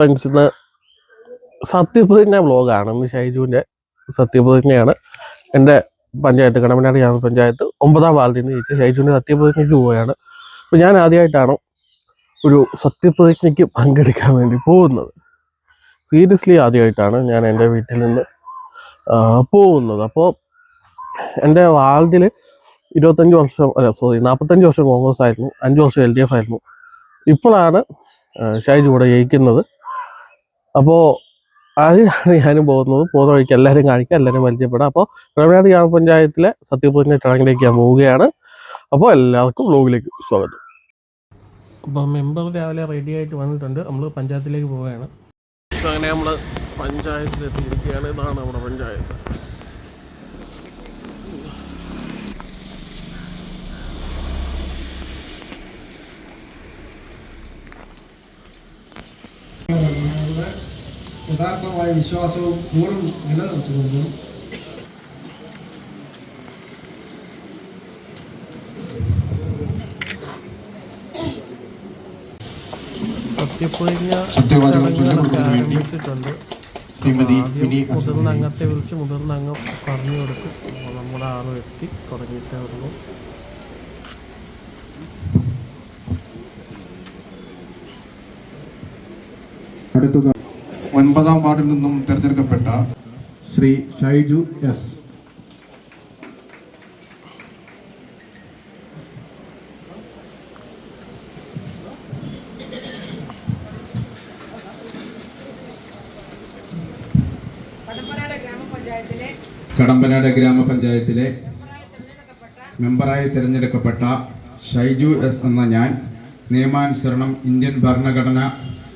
ഫ്രണ്ട്സിന്ന് സത്യപ്രതിജ്ഞ വ്ലോഗാണ്. ഇന്ന് ഷൈജുവിന്റെ സത്യപ്രതിജ്ഞയാണ്. എന്റെ പഞ്ചായത്ത് കടമനാട് ഗ്രാമപഞ്ചായത്ത് ഒമ്പതാം വാർഡിൽ നിന്ന് ജയിച്ച് ഷൈജുവിന്റെ സത്യപ്രതിജ്ഞയ്ക്ക് പോവുകയാണ്. അപ്പോൾ ഞാൻ ആദ്യമായിട്ടാണ് ഒരു സത്യപ്രതിജ്ഞയ്ക്ക് പങ്കെടുക്കാൻ വേണ്ടി പോകുന്നത്. സീരിയസ്ലി ആദ്യമായിട്ടാണ് ഞാൻ എന്റെ വീട്ടിൽ നിന്ന് പോകുന്നത്. അപ്പോൾ എന്റെ വാർഡിൽ ഇരുപത്തഞ്ച് വർഷം അല്ല സോറി നാൽപ്പത്തഞ്ച് വർഷം കോൺഗ്രസ് ആയിരുന്നു അഞ്ച് വർഷം എൽ ഡി എഫ് ആയിരുന്നു. ഇപ്പോഴാണ് ഷൈജു ഇവിടെ ജയിക്കുന്നത്. അപ്പോൾ അതിനാണ് ഞാനും പോകുന്നത്. പോകുന്ന വഴിക്ക് എല്ലാവരും കാണിക്കുക എല്ലാവരും പരിചയപ്പെടാം. അപ്പോൾ റവനാട് ഗ്രാമപഞ്ചായത്തിലെ സത്യപ്രതിജ്ഞ ചടങ്ങിലേക്ക് ഞാൻ പോവുകയാണ്. അപ്പോൾ എല്ലാവർക്കും വ്ലോഗിലേക്ക് സ്വാഗതം. അപ്പോൾ മെമ്പർ രാവിലെ റെഡി ആയിട്ട് വന്നിട്ടുണ്ട്. നമ്മൾ പഞ്ചായത്തിലേക്ക് പോവുകയാണ്. അങ്ങനെ നമ്മൾ പഞ്ചായത്തിലെത്തിയിരിക്കുകയാണ്. ഇതാണ് നമ്മുടെ പഞ്ചായത്ത് ജനങ്ങളുടെ യഥാർത്ഥമായ വിശ്വാസവും കൂറും നിലനിർത്തുമെന്നും സത്യപ്രതിജ്ഞ ആരംഭിച്ചിട്ടുണ്ട്. മുതിർന്ന അംഗത്തെ വിളിച്ച് മുതിർന്ന അംഗം പറഞ്ഞു കൊടുക്കും നമ്മുടെ ആറ് വ്യക്തി തുടങ്ങിയിട്ടേ ഉള്ളൂ. അടുത്തത് ഒൻപതാം വാർഡിൽ നിന്നും തിരഞ്ഞെടുക്കപ്പെട്ട ശ്രീ ഷൈജു എസ്. കടമ്പനാട് ഗ്രാമപഞ്ചായത്തിലെ മെമ്പറായി തിരഞ്ഞെടുക്കപ്പെട്ട ഷൈജു എസ് എന്ന ഞാൻ നിയമാനുസരണം ഇന്ത്യൻ ഭരണഘടന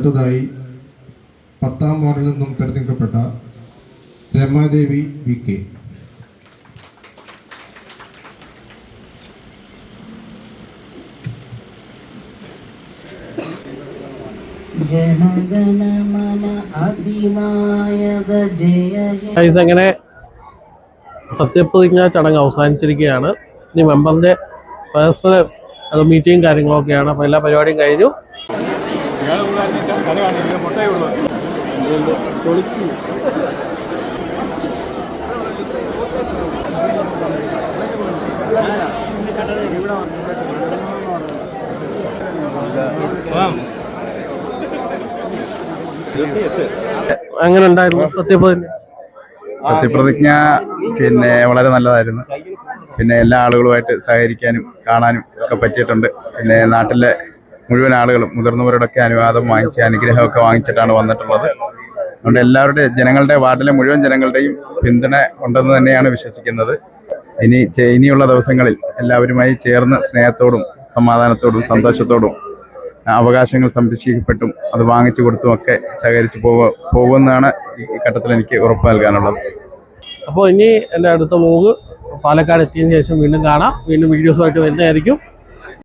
അടുത്തതായി പത്താം വാർഡിൽ നിന്നും തിരഞ്ഞെടുക്കപ്പെട്ട രമാദേവി വി കെ. അങ്ങനെ സത്യപ്രതിജ്ഞ ചടങ്ങ് അവസാനിച്ചിരിക്കുകയാണ്. ഇനി മെമ്പറിന്റെ പേഴ്സണൽ അത് മീറ്റിംഗ് കാര്യങ്ങളൊക്കെയാണ്. അപ്പോൾ എല്ലാ പരിപാടിയും കഴിഞ്ഞു. അങ്ങനെ ഉണ്ടായിരുന്നു സത്യപ്രതിജ്ഞ. സത്യപ്രതിജ്ഞ പിന്നെ വളരെ നല്ലതായിരുന്നു. പിന്നെ എല്ലാ ആളുകളുമായിട്ട് സഹകരിക്കാനും കാണാനും ഒക്കെ പറ്റിയിട്ടുണ്ട്. പിന്നെ നാട്ടിലെ മുഴുവൻ ആളുകളും മുതിർന്നവരോടൊക്കെ അനുവാദം വാങ്ങിച്ച് അനുഗ്രഹമൊക്കെ വാങ്ങിച്ചിട്ടാണ് വന്നിട്ടുള്ളത്. അതുകൊണ്ട് എല്ലാവരുടെ ജനങ്ങളുടെ വാർഡിലെ മുഴുവൻ ജനങ്ങളുടെയും പിന്തുണ ഉണ്ടെന്ന് തന്നെയാണ് വിശ്വസിക്കുന്നത്. ഇനി ഇനിയുള്ള ദിവസങ്ങളിൽ എല്ലാവരുമായി ചേർന്ന് സ്നേഹത്തോടും സമാധാനത്തോടും സന്തോഷത്തോടും അവകാശങ്ങൾ സംരക്ഷിക്കപ്പെട്ടും അത് വാങ്ങിച്ചു കൊടുത്തും ഒക്കെ സഹകരിച്ച് പോവ പോകുമെന്നാണ് ഈ ഘട്ടത്തിൽ എനിക്ക് ഉറപ്പ് നൽകാനുള്ളത്. അപ്പോൾ ഇനി എന്റെ അടുത്ത മൂവ് പാലക്കാട് എത്തിയതിന് ശേഷം വീണ്ടും കാണാം. വീണ്ടും വീഡിയോസുമായിട്ട് വരുന്നതായിരിക്കും.